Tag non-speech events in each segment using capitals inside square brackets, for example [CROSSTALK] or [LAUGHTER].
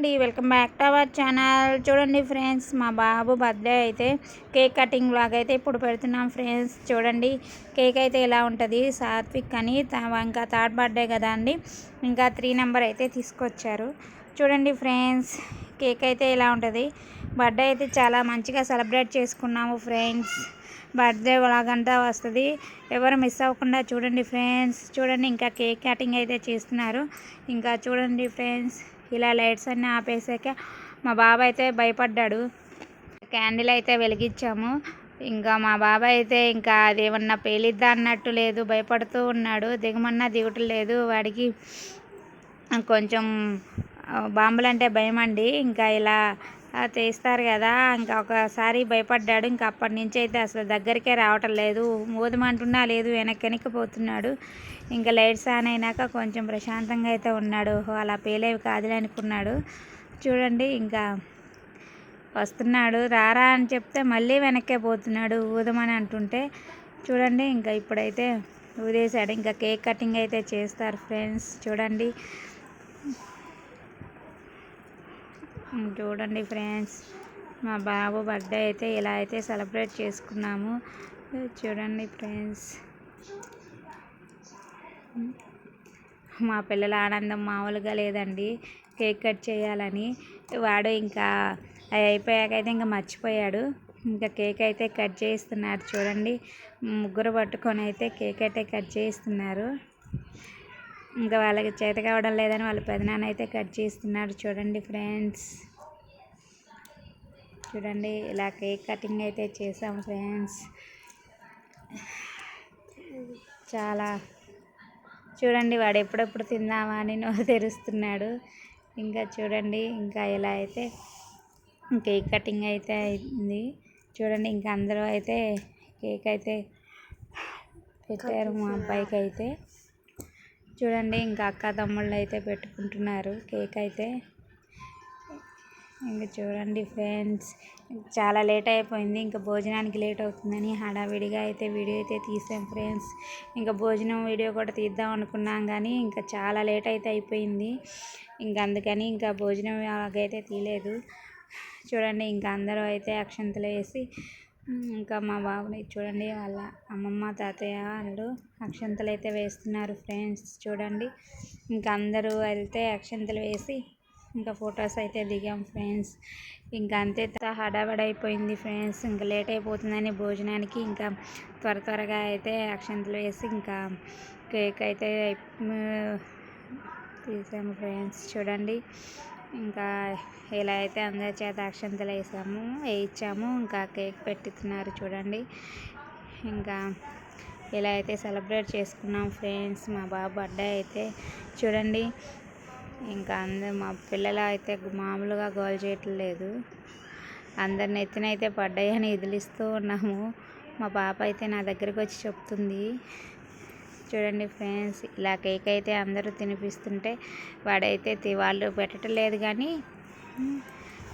అండి. Welcome back to our channel. చూడండి friends మా బాబు బర్త్డే అయితే కేక్ కటింగ్ లాగా అయితే ఇప్పుడు పెడుతున్నాం ఫ్రెండ్స్. చూడండి కేక్ అయితే ఇలా ఉంటుంది? సాత్విక్ అని ఇంకా థర్డ్ బర్త్డే కదా అండి. ఇంకా త్రీ నెంబర్ అయితే తీసుకొచ్చారు. చూడండి ఫ్రెండ్స్ కేక్ అయితే ఇలా ఉంటుంది? బర్త్డే అయితే చాలా మంచిగా సెలబ్రేట్ చేసుకున్నాము ఫ్రెండ్స్. బర్త్డే లాగంతా వస్తుంది. ఎవరు మిస్ అవ్వకుండా చూడండి ఫ్రెండ్స్. చూడండి ఇంకా కేక్ కటింగ్ అయితే చేస్తున్నారు. ఇంకా చూడండి ఫ్రెండ్స్ ఇలా లైట్స్ అన్నీ ఆపేసాక మా బాబాయ్ అయితే భయపడ్డాడు. క్యాండిల్ అయితే వెలిగించాము. ఇంకా మా బాబాయ్ అయితే ఇంకా అదేమన్నా పేలిద్దా అన్నట్టు లేదు భయపడుతూ ఉన్నాడు. దిగమన్నా దిగటం లేదు. వాడికి కొంచెం బాంబులంటే భయం అండి ఇంకా ఇలా తీస్తారు కదా ఇంకా ఒకసారి భయపడ్డాడు. ఇంకా అప్పటి నుంచి అయితే అసలు దగ్గరికే రావటం లేదు. మోదమంటున్నా లేదు వెనక్కి వెనక్కి పోతున్నాడు. ఇంకా లైట్స్ ఆన్ అయినాక కొంచెం ప్రశాంతంగా అయితే ఉన్నాడు. అలా పేలేవి కాదులే అనుకున్నాడు. చూడండి ఇంకా వస్తున్నాడు. రారా అని చెప్తే మళ్ళీ వెనక్కే పోతున్నాడు ఊదమని అంటుంటే. చూడండి ఇంకా ఇప్పుడైతే ఊదేశాడు. ఇంకా కేక్ కటింగ్ అయితే చేస్తారు ఫ్రెండ్స్. చూడండి. చూడండి ఫ్రెండ్స్ మా బాబు బర్త్డే అయితే ఇలా అయితే సెలబ్రేట్ చేసుకున్నాము. చూడండి ఫ్రెండ్స్. మా పిల్లల ఆనందం మామూలుగా లేదండి. కేక్ కట్ చేయాలని. వాడు ఇంకా అది అయిపోయాక అయితే ఇంకా మర్చిపోయాడు. ఇంకా కేక్ అయితే కట్ చేయిస్తున్నారు చూడండి. ముగ్గురు పట్టుకొని అయితే కేక్ అయితే కట్ చేయిస్తున్నారు. ఇంకా వాళ్ళకి చేత కావడం లేదని వాళ్ళ పెదనాన్న అయితే కట్ చేస్తున్నారు చూడండి ఫ్రెండ్స్. చూడండి ఇలా కేక్ కటింగ్ అయితే చేసాం ఫ్రెండ్స్. చాలా చూడండి వాడు ఎప్పుడెప్పుడు తిందామా అని నోరు తెరుస్తున్నాడు. ఇంకా చూడండి ఇంకా ఇలా అయితే కేక్ కటింగ్ అయితే అయింది. చూడండి ఇంకా అందరూ అయితే కేక్ అయితే పెట్టారు మా అబ్బాయికి అయితే. చూడండి ఇంకా అక్క తమ్ముళ్ళు అయితే పెట్టుకుంటున్నారు. కేక్ అయితే. ఇంకా చూడండి ఫ్రెండ్స్ చాలా లేట్ అయిపోయింది ఇంకా భోజనానికి లేట్ అవుతుందని హడావిడిగా అయితే వీడియో అయితే తీసాం ఫ్రెండ్స్. ఇంకా భోజనం వీడియో కూడా తీద్దాం అనుకున్నాం కానీ ఇంకా చాలా లేట్ అయితే అయిపోయింది. ఇంకా అందుకని ఇంకా భోజనం అలాగైతే తీయలేదు. చూడండి ఇంకా అందరూ అయితే అక్షంతలు వేసి ఇంకా మా బాబుని చూడండి వాళ్ళ అమ్మమ్మ తాతయ్య వాళ్ళు అక్షంతలు అయితే వేస్తున్నారు ఫ్రెండ్స్ చూడండి. ఇంకా అందరూ వెళ్తే అక్షంతలు వేసి ఇంకా ఫొటోస్ అయితే దిగాం ఫ్రెండ్స్. ఇంకా అంతే హడావడి అయిపోయింది ఫ్రెండ్స్. ఇంకా లేట్ అయిపోతుందని భోజనానికి ఇంకా త్వర త్వరగా అయితే అక్షంతలు వేసి ఇంకా కేక్ అయితే తీసాము ఫ్రెండ్స్ చూడండి. ఇంకా ఇలా అయితే అందరి చేత అక్షంతలు వేసాము వేయించాము. ఇంకా కేక్ పెట్టుతున్నారు చూడండి. ఇంకా ఇలా అయితే సెలబ్రేట్ చేసుకున్నాం ఫ్రెండ్స్. మా బాబు బర్త్డే అయితే చూడండి. ఇంకా అందరు మా పిల్లలు అయితే మామూలుగా గోల్ చేయట్లేదు అందరిని ఎత్తినైతే పడ్డాయని ఎదిలిస్తూ ఉన్నాము. మా పాప అయితే నా దగ్గరికి వచ్చి చెప్తుంది. చూడండి ఫ్రెండ్స్ ఇలా కేక్ అయితే అందరూ తినిపిస్తుంటే వాడైతే వాళ్ళు పెట్టడం లేదు కానీ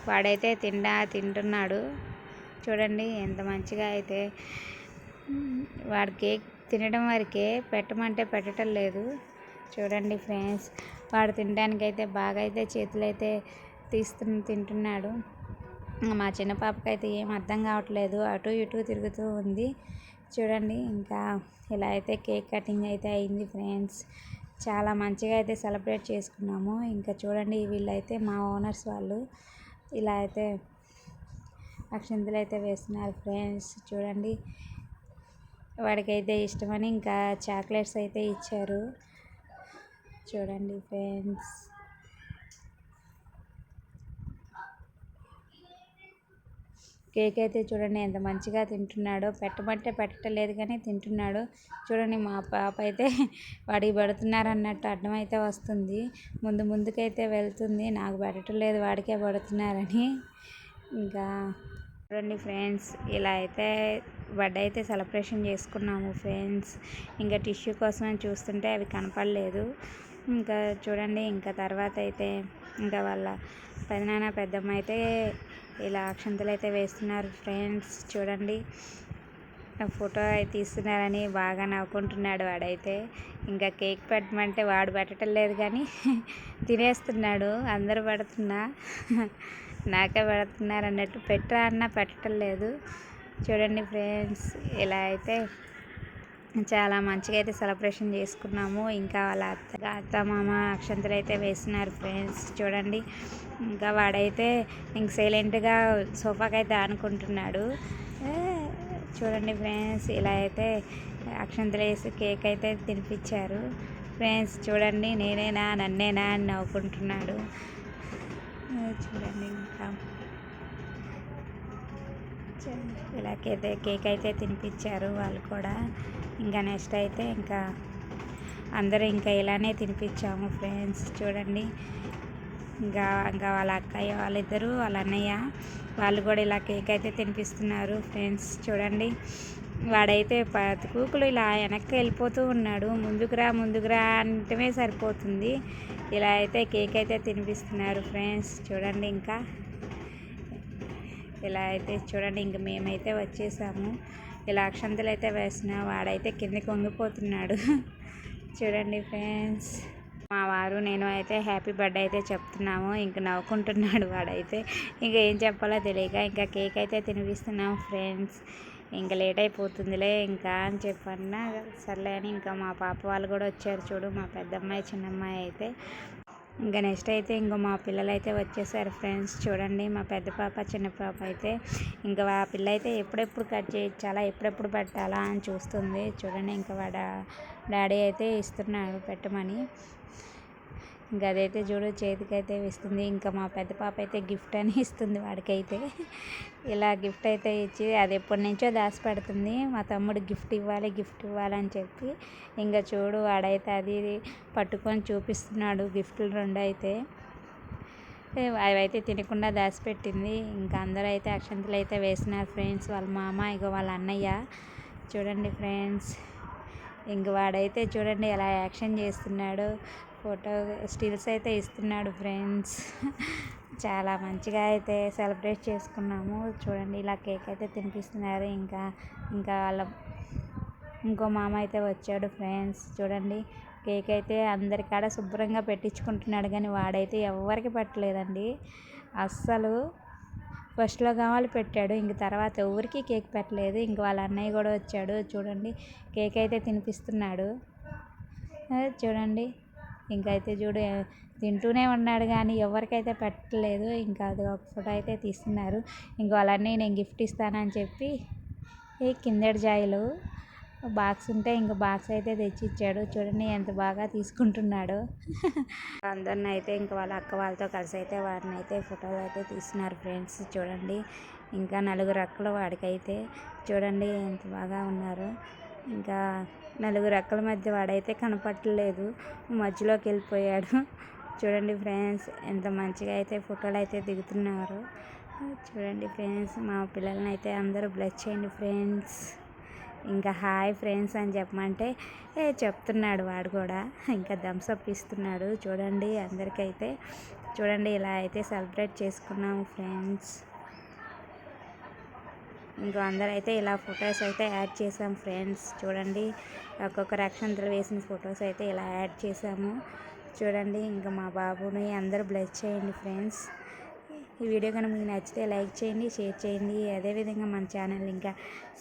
వాడైతే తిండా తింటున్నాడు. చూడండి ఎంత మంచిగా అయితే వాడు కేక్ తినడం వరకే పెట్టమంటే పెట్టడం లేదు చూడండి ఫ్రెండ్స్ వాడు తినడానికి అయితే బాగా అయితే చేతులైతే తీస్తు తింటున్నాడు. మా చిన్న పాపకైతే ఏం అర్థం కావట్లేదు. అటు ఇటు తిరుగుతూ ఉంది. చూడండి ఇంకా ఇలా అయితే కేక్ కటింగ్ అయితే అయింది ఫ్రెండ్స్. చాలా మంచిగా అయితే సెలబ్రేట్ చేసుకున్నాము. ఇంకా చూడండి వీళ్ళైతే మా ఓనర్స్ వాళ్ళు ఇలా అయితే అక్షంతలు అయితే వేస్తున్నారు ఫ్రెండ్స్. చూడండి వాడికైతే ఇష్టమని ఇంకా చాక్లెట్స్ అయితే ఇచ్చారు. చూడండి ఫ్రెండ్స్. కేక్ అయితే చూడండి ఎంత మంచిగా తింటున్నాడో. పెట్టమంటే పెట్టలేదు కానీ తింటున్నాడు. చూడండి మా పాప అయితే వాడికి పెడుతున్నారన్నట్టు అడ్డం అయితే వస్తుంది. ముందు ముందుకైతే వెళ్తుంది. నాకు పెట్టడం లేదు వాడికే పడుతున్నారని. ఇంకా చూడండి ఫ్రెండ్స్ ఇలా అయితే బర్త్డే అయితే సెలబ్రేషన్ చేసుకున్నాము ఫ్రెండ్స్. ఇంకా టిష్యూ కోసం చూస్తుంటే అవి కనపడలేదు. ఇంకా చూడండి ఇంకా తర్వాత అయితే ఇంకా వాళ్ళ పెదనాన్న పెద్దమ్మ అయితే ఇలా అక్షంతలు అయితే వేస్తున్నారు ఫ్రెండ్స్. చూడండి. ఫోటో అయితే తీస్తున్నారని బాగా నవ్వుకుంటున్నాడు వాడైతే. ఇంకా కేక్ పెట్టమంటే వాడు పెట్టడం లేదు కానీ [LAUGHS] తినేస్తున్నాడు. అందరు పెడుతున్నా. [LAUGHS] నాకే పెడుతున్నారు అన్నట్టు పెట్టరా అన్న పెట్టడం లేదు. చూడండి ఫ్రెండ్స్ ఇలా అయితే చాలా మంచిగా అయితే సెలబ్రేషన్ చేసుకున్నాము. ఇంకా వాళ్ళ అత్త అత్త మామ అక్షంతలు అయితే వేస్తున్నారు ఫ్రెండ్స్. చూడండి. ఇంకా వాడైతే ఇంక సైలెంట్గా సోఫాకి అయితే ఆనుకుంటున్నాడు చూడండి ఫ్రెండ్స్. ఇలా అయితే అక్షంతలు వేసి కేక్ అయితే తినిపించారు. ఫ్రెండ్స్ చూడండి. నేనేనా నన్నేనా అని నవ్వుకుంటున్నాడు. చూడండి ఇంకా. ఇలాగైతే కేక్ అయితే తినిపించారు వాళ్ళు కూడా. ఇంకా నెక్స్ట్ అయితే ఇంకా అందరూ ఇంకా ఇలానే తినిపించాము ఫ్రెండ్స్ చూడండి. ఇంకా ఇంకా వాళ్ళ అక్కయ్య వాళ్ళిద్దరూ వాళ్ళ అన్నయ్య వాళ్ళు కూడా ఇలా కేక్ అయితే తినిపిస్తున్నారు ఫ్రెండ్స్ చూడండి. వాడైతే కూకులు ఇలా వెనక్కి వెళ్ళిపోతూ ఉన్నాడు. ముందుకురా ముందుకురా అంటే సరిపోతుంది. ఇలా అయితే కేక్ అయితే తినిపిస్తున్నారు ఫ్రెండ్స్ చూడండి ఇంకా. ఇలా అయితే చూడండి ఇంక మేమైతే వచ్చేసాము. ఇలా అక్షంతలు అయితే వేసిన వాడైతే కిందకి వంగిపోతున్నాడు. [LAUGHS] చూడండి ఫ్రెండ్స్. మా వారు నేను అయితే హ్యాపీ బర్త్డే అయితే చెప్తున్నాము. ఇంక నవ్వుకుంటున్నాడు వాడైతే. ఇంకా ఏం చెప్పాలో తెలియక ఇంకా కేక్ అయితే తినిపిస్తున్నాం ఫ్రెండ్స్. ఇంకా లేట్ అయిపోతుందిలే ఇంకా అని చెప్పన్నా. సర్లే అని ఇంకా మా పాప వాళ్ళు కూడా వచ్చారు చూడు మా పెద్దమ్మాయి చిన్నమ్మాయి అయితే. ఇంకా నెక్స్ట్ అయితే ఇంకో మా పిల్లలు అయితే వచ్చేసారు ఫ్రెండ్స్ చూడండి మా పెద్ద పాప చిన్న పాప అయితే. ఇంకా ఆ పిల్ల అయితే ఎప్పుడెప్పుడు కట్ చేయించాలా ఎప్పుడెప్పుడు పెట్టాలా అని చూస్తుంది. చూడండి ఇంకా వాడ డాడీ అయితే ఇస్తున్నాడు పెట్టమని. ఇంకా అదైతే చూడు చేతికైతే ఇస్తుంది. ఇంకా మా పెద్ద పాప అయితే గిఫ్ట్ అని ఇస్తుంది వాడికైతే. ఇలా గిఫ్ట్ అయితే ఇచ్చి అది ఎప్పటి నుంచో దాచి పెడుతుంది మా తమ్ముడు గిఫ్ట్ ఇవ్వాలి గిఫ్ట్ ఇవ్వాలని చెప్పి ఇంకా చూడు వాడైతే అది పట్టుకొని చూపిస్తున్నాడు గిఫ్ట్లు రెండు అయితే. అవైతే తినకుండా దాచిపెట్టింది. ఇంకా అందరూ అయితే అక్షంతలు అయితే వేసినారు ఫ్రెండ్స్. వాళ్ళ మామ ఇక వాళ్ళ అన్నయ్య. చూడండి ఫ్రెండ్స్ ఇంక వాడైతే చూడండి ఎలా యాక్షన్ చేస్తున్నాడు. ఫోటో స్టిల్స్ అయితే ఇస్తున్నాడు ఫ్రెండ్స్. చాలా మంచిగా అయితే సెలబ్రేట్ చేసుకున్నాము. చూడండి ఇలా కేక్ అయితే తినిపిస్తున్నారు. ఇంకా ఇంకా వాళ్ళ ఇంకో మామ అయితే వచ్చాడు ఫ్రెండ్స్. చూడండి కేక్ అయితే అందరికాడ శుభ్రంగా పెట్టించుకుంటున్నాడు కానీ వాడైతే ఎవరికి పెట్టలేదండి. అస్సలు ఫస్ట్లో కావాలి పెట్టాడు ఇంక తర్వాత ఎవరికి కేక్ పెట్టలేదు. ఇంక వాళ్ళ అన్నయ్య కూడా వచ్చాడు. చూడండి కేక్ అయితే తినిపిస్తున్నాడు. చూడండి. ఇంకైతే చూడు తింటూనే ఉన్నాడు కానీ ఎవరికైతే పెట్టలేదు ఇంకా అది ఒక ఫోటో అయితే తీస్తున్నారు. ఇంకో అలానే నేను గిఫ్ట్ ఇస్తానని చెప్పి ఈ కిందటి జాయిలు. బాక్స్ ఉంటే ఇంక బాక్స్ అయితే తెచ్చి ఇచ్చాడు చూడండి ఎంత బాగా తీసుకుంటున్నాడు. అందరిని అయితే ఇంకా వాళ్ళ అక్క వాళ్ళతో కలిసి అయితే వారిని అయితే ఫోటోలు అయితే తీస్తున్నారు ఫ్రెండ్స్. చూడండి ఇంకా నలుగురు అక్కలు వాడికైతే చూడండి ఎంత బాగా ఉన్నారు. ఇంకా నలుగురు అక్కల మధ్య వాడైతే కనపట్టలేదు మధ్యలోకి వెళ్ళిపోయాడు. చూడండి ఫ్రెండ్స్ ఎంత మంచిగా అయితే ఫోటోలు అయితే దిగుతున్నారు. చూడండి ఫ్రెండ్స్ మా పిల్లల్ని అయితే అందరూ బ్లెస్ చేయండి ఫ్రెండ్స్. ఇంకా హాయ్ ఫ్రెండ్స్ అని చెప్పమంటే ఏ చెప్తున్నాడు వాడు కూడా. ఇంకా థమ్స్అప్ ఇస్తున్నాడు. చూడండి అందరికైతే. చూడండి ఇలా అయితే సెలబ్రేట్ చేసుకున్నాము ఫ్రెండ్స్. ఇంకా అందరూ అయితే ఇలా ఫొటోస్ అయితే యాడ్ చేసాం ఫ్రెండ్స్. చూడండి ఒక్కొక్క అక్షంతలు వేసిన ఫొటోస్ అయితే ఇలా యాడ్ చేసాము. చూడండి ఇంకా మా బాబుని అందరూ బ్లెస్ చేయండి ఫ్రెండ్స్. ఈ వీడియో కనుక మీకు నచ్చితే లైక్ చేయండి షేర్ చేయండి. అదేవిధంగా మన ఛానల్ ఇంకా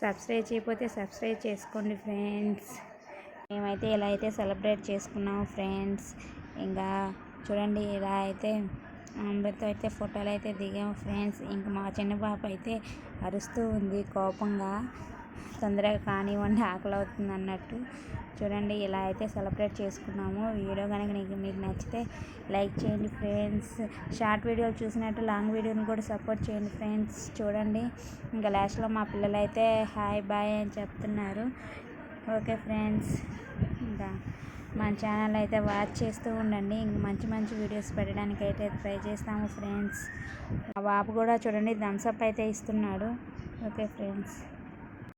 సబ్స్క్రైబ్ చేయకపోతే సబ్స్క్రైబ్ చేసుకోండి ఫ్రెండ్స్. మేమైతే ఇలా అయితే సెలబ్రేట్ చేసుకున్నాము ఫ్రెండ్స్. ఇంకా చూడండి ఇలా అయితే అందరితో అయితే ఫోటోలు అయితే దిగాము ఫ్రెండ్స్. ఇంకా మా చిన్న పాప అయితే అరుస్తూ ఉంది కోపంగా. తొందరగా కానివ్వండి ఆకలి అవుతుంది అన్నట్టు. చూడండి ఇలా అయితే సెలబ్రేట్ చేసుకున్నాము. వీడియో కనుక నీకు మీకు నచ్చితే లైక్ చేయండి ఫ్రెండ్స్. షార్ట్ వీడియోలు చూసినట్టు లాంగ్ వీడియోని కూడా సపోర్ట్ చేయండి ఫ్రెండ్స్. చూడండి ఇంకా లాస్ట్లో మా పిల్లలు అయితే హాయ్ బాయ్ అని చెప్తున్నారు. ఓకే ఫ్రెండ్స్ ఇంకా మా ఛానల్ అయితే వాచ్ చేస్తూ ఉండండి. ఇంక మంచి మంచి వీడియోస్ పెట్టడానికి అయితే ట్రై చేస్తాము ఫ్రెండ్స్. ఆ బాబు కూడా చూడండి థమ్స్అప్ అయితే ఇస్తున్నాడు. Okay friends.